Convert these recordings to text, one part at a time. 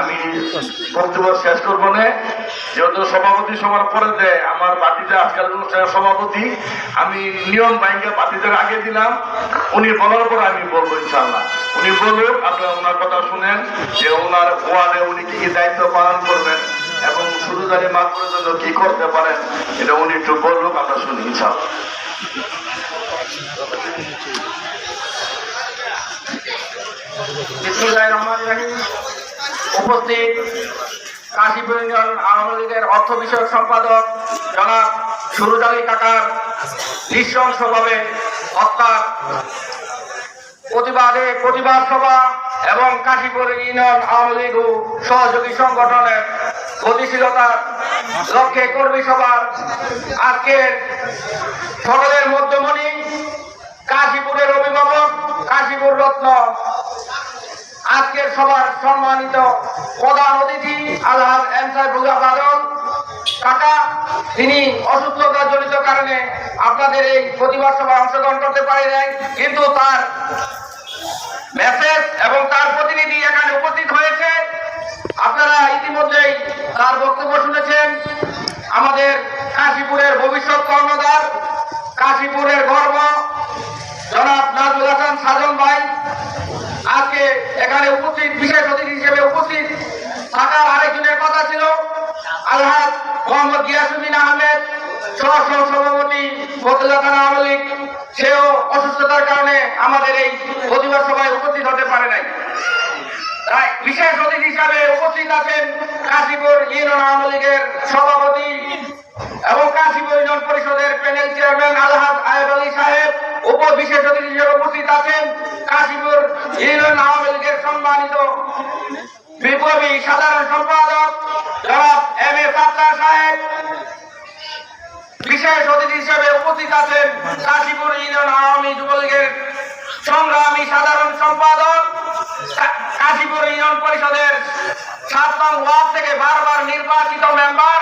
আমি সভাপতি সবার পরে দেয় আমার পার্টিতে আজকাল সভাপতি, আমি নিয়ম ব্যাংকে পার্টিদের আগে দিলাম। উনি বলার পর আমি বলব ইনশাল্লাহ উনি বলুক, আপনারা ওনার কথা শুনেন যে ওনার ওয়ার্ডে উনি কি কি দায়িত্ব পালন করবেন এবং শুধু জানি মাত্রের জন্য কি করতে পারেন, এটা উনি একটু বলুক, আমরা শুনি ইনশাল্লাহ বিসমুল্লাহির রহমানির রহিম। উপস্থিত কাশীপুর ইউনিয়ন আওয়ামী লীগের অর্থ বিষয়ক সম্পাদক জনাব সুরুজ আলী কাকার নৃশংসভাবে হত্যার প্রতিবাদে প্রতিবাদ সভা এবং কাশীপুর ইউনিয়ন আওয়ামী লীগ সহযোগী সংগঠনের গতিশীলতার লক্ষ্যে কর্মী সভার আজকের সকলের মধ্যমণি কাশীপুরের অভিভাবক কাশীপুর রত্ন আজকের সবার সম্মানিত প্রধান অতিথি আলহাজ বুগা বাদল কাকা, তিনি অসুস্থতা জনিত কারণে আপনাদের এই প্রতিবাদ সভায় অংশগ্রহণ করতে পারে নাই, কিন্তু তার মেসেজ এবং তার প্রতিনিধি এখানে উপস্থিত হয়েছে। আপনারা ইতিমধ্যেই তার বক্তব্য শুনেছেন। আমাদের কাশীপুরের ভবিষ্যৎ কর্ণধার, কাশীপুরের গর্ব, জনাব নাজুল হাসান সাজন ভাই। আজকে এখানে উপস্থিত, বিশেষ অতিথি হিসেবে উপস্থিত থাকার আরেকজনের কথা ছিল, আলহাজ মোহাম্মদ গিয়াসুদ্দিন আহমেদ সহ সহ সভাপতি ফতুল্লাহ থানা আওয়ামী লীগ। সেও অসুস্থতার কারণে আমাদের এই প্রতিবাদ সভায় উপস্থিত হতে পারে নাই। তাই বিশেষ অতিথি হিসাবে উপস্থিত আছেন কাশীপুর ইউনিয়ন আওয়ামী লীগের সভাপতি এবং কাশীপুর ইউনিয়ন পরিষদের বিশেষ অতিথি হিসেবে উপস্থিত আছেন কাশীপুর ইউনিয়ন আওয়ামী লীগের সম্মানিত বিপ্লবী সাধারণ সম্পাদক জনাব এম এ সাত্তার সাহেব। বিশেষ অতিথি হিসেবে উপস্থিত আছেন কাশীপুর ইউনিয়ন আওয়ামী যুবলীগের সংগ্রামী সাধারণ সম্পাদক। কাশীপুর ইউনিয়ন পরিষদের সাত নং ওয়ার্ড থেকে বারবার নির্বাচিত মেম্বার।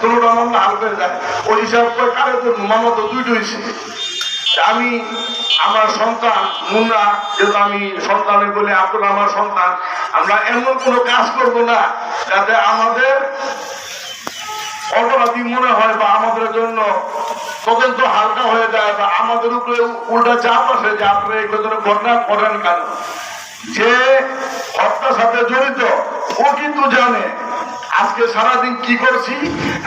তুলনা মামলা হাল করে যায় ওই হিসাব করে কারও তো মামলা তো দুইটা হয়েছে আমি, আমার সন্তান, মুন্না, যেহেতু আমি সন্তানের বলে আপনার আমার সন্তান, আমরা এমন কোনো কাজ করব না যাতে আমাদের অপরাধী মনে হয় বা আমাদের জন্য তদন্ত হালকা হয়ে যায় বা আমাদের উপরে উল্টা চাপ আসে যে আপনি এগুলো যেন ঘটনা করেন কেন? যে হত্যার সাথে জড়িত ও কিন্তু জানে আজকে সারাদিন কি করছি?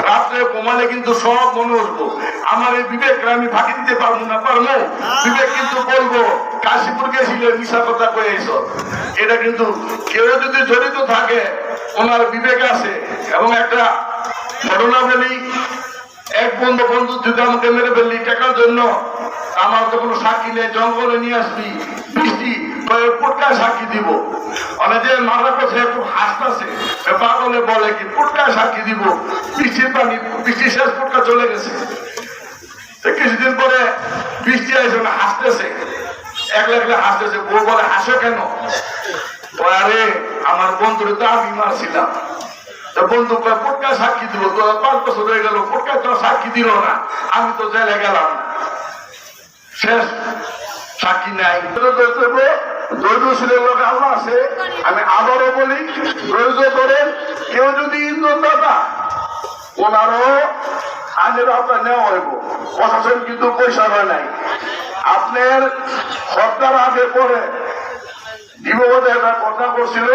রাত্রে ঘুমালে কিন্তু সব মনে উঠবো। আমার এই বিবেককে আমি ফাঁকি দিতে পারব না, পারব? বিবেক কিন্তু বলব, কাশীপুর গেছিলে, মিশা কথা কয়ে এসো। এটা কিন্তু কেউ যদি জড়িত থাকে, ওনার বিবেক আছে। এবং একটা ঘটনা বলি, এক বন্ধু বন্ধু যদি আমাকে মেরে ফেললি, টাকার জন্য আমার তো কোনো সাক্ষী নেই, জঙ্গলে নিয়ে আসবি, বৃষ্টি পুটকায় সাক্ষী দিব। অনেকে মারা কথা খুব হাসতেছে পাগলে বলে কি পুটকায় সাক্ষী দিব? বৃষ্টির পানি বৃষ্টি শেষ পুটকা চলে গেছে। কিছুদিন পরে বৃষ্টি আসে হাসতেছে। একলা একলা হাসতেছে, বউ বলে, হাসো কেন? আরে, আমার বন্ধুরে তো আমি মারছিলাম। বন্ধু পুটকা সাক্ষী দিল তো পাঁচ বছর হয়ে গেল পুটকা তো সাক্ষী দিল না। আমি তো জেলে গেলাম শেষ সাক্ষী নাই। দৈবশীলের লোক আল্লাহ আছে, আমি আবারও বলি, ধৈর্য করেন কেউ যদি ইন্ধন দাতা ওনারও আইনের আওতায় নেওয়া হইব। প্রশাসন কিন্তু পয়সা হয় নাই। আপনার হত্যার আগে পরে দিববতে একটা কথা করছিল,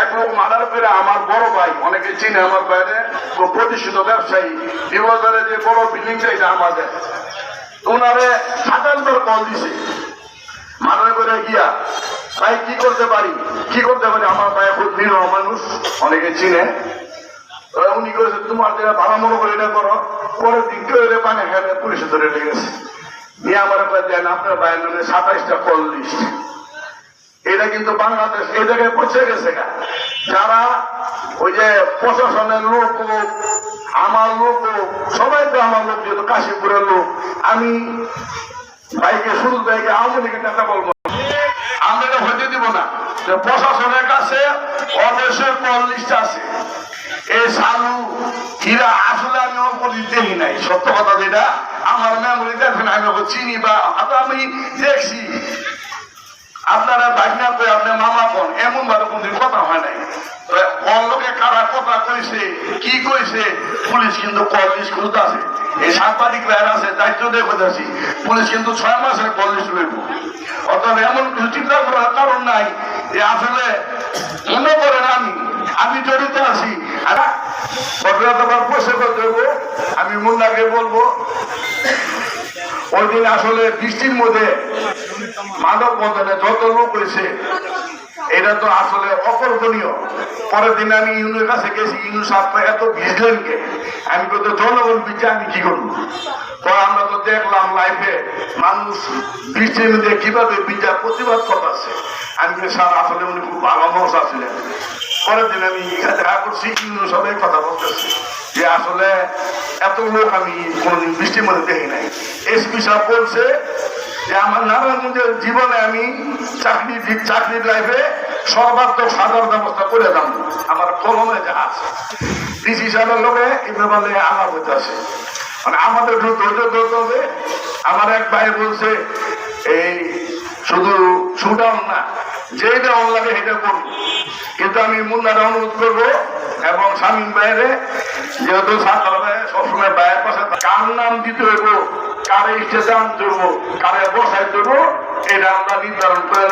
এক লোক মাদার করে আমার বড় ভাই, অনেকে চিনে আমার বাইরে প্রতিষ্ঠিত ব্যবসায়ী বিবাজারে যে বড় বিল্ডিংটা এটা আমাদের ওনারে সাতানবার কল দিছে। মার্ডার করে গিয়া, ভাই, কি করতে পারি? কি করতে পারি? আমার ভাই খুব নিরহ মানুষ, অনেকে চিনে। উনি করেছে তোমার যেটা ভালো মনে করে এটা করো। পরে দিক করে পানি খেলে পুলিশে ধরে লেগেছে নিয়ে আমার দেন, আপনার ভাইয়ের নামে সাতাইশটা কল লিস্ট। এটা কিন্তু বাংলাদেশ, এই জায়গায় পৌঁছে গেছে যারা ওই যে প্রশাসনের লোক আমার লোক সবাই তো আমার লোক, যেহেতু কাশীপুরের লোক, আমি ভাইকে শুরু ভাইকে আওয়ামী লীগের নেতা বলব। আমরা এটা হতে দিব না। প্রশাসনের কাছে কল লিস্ট চিনি বা আমি দেখছি। আপনারা ভাগনা করে আপনার মামা বোন এমন ভাবে কোনদিন কথা হয় নাই। কোন লোকে কারা কথা কইছে, কি কইছে, পুলিশ কিন্তু কলেজ খুলতে আছে। দায়িত্ব পুলিশ কিন্তু ছয় আসলে মনে করেন আমি আমি জড়িত আছি। আমি মুন্নাকে বলব, ওই দিন আসলে বৃষ্টির মধ্যে মানব বন্ধনে যত লোক হয়েছে এটা তো আসলে অকল্পনীয়। পরের দিন আমি ইউনুর কাছে গেছি ইউনু সাহেব এত ভিজলেন কে আমি কত জনগণ ভিজে আমি কি করব? পরে আমরা তো দেখলাম লাইফে মানুষ বৃষ্টির মধ্যে কীভাবে ভিজা প্রতিবাদ করতেছে। আমি স্যার, আসলে উনি খুব ভালো মানুষ আছিলেন। পরের দিন আমি এখানে দেখা করছি ইউনু সবাই কথা বলতেছি যে, আসলে এত লোক আমি কোনোদিন বৃষ্টির মধ্যে দেখি নাই। এসপি সাহেব বলছে যে আমার নারায়ণগঞ্জের জীবনে আমি চাকরি চাকরির লাইফে সর্বাত্মক সাধারণ ব্যবস্থা করে দাম আমার কলমে যা আছে। ডিসি সাহেবের লোকে এই ব্যাপারে আমার হইতে আছে। মানে আমাদের একটু ধৈর্য ধরতে হবে। আমার এক ভাই বলছে, এই শুধু শুটাও না যেটা অনলাইনে সেটা করব। কিন্তু আমি মুন্নারা অনুরোধ করব এবং স্বামীর বাইরে যেহেতু সাঁতার ভাই সবসময় বাইরের পাশে কার নাম দিতে হইব? কারে স্টেশন কারে বসাই এটা আমরা নির্ধারণ করে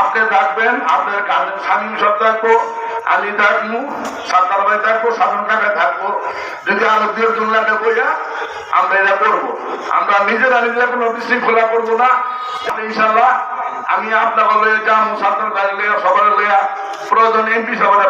আপনি থাকবেন, আপনার গার্জেন স্বামী সব থাকব আমি থাকব থাকব যদি লাগে বইয়া, আমরা এটা করব। আমরা নিজেরা নিজেরা কোনো বিশৃঙ্খলা করব না। ইনশাল্লাহ আমি আপনার লয়ে যাম ছাত্র ভাই লইয়া, সবার লইয়া। প্রয়োজন এমপি সবার